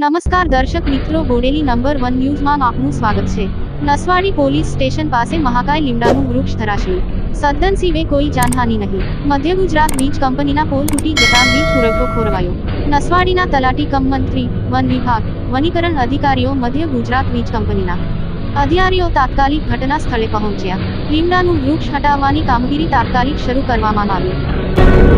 નમસ્કાર દર્શક મિત્રો, બોડેલી નંબર વન ન્યૂઝમાં આપનું સ્વાગત છે. નસવાડી પોલીસ સ્ટેશન પાસે મહાકાય લીમડાનું વૃક્ષ ધરાશયું. સિવે કોઈ જાનહાનિ નહીં. મધ્ય ગુજરાત વીજ કંપનીના પોલ તૂટી જતા વીજ પુરવઠો ખોરવાયો. નસવાડીના તલાટી કમ મંત્રી, વન વિભાગ, વનીકરણ અધિકારીઓ મધ્ય ગુજરાત વીજ કંપનીના અધિકારીઓ તાત્કાલિક ઘટના સ્થળે પહોંચ્યા. લીમડાનું વૃક્ષ હટાવવાની કામગીરી તાત્કાલિક શરૂ કરવામાં આવી.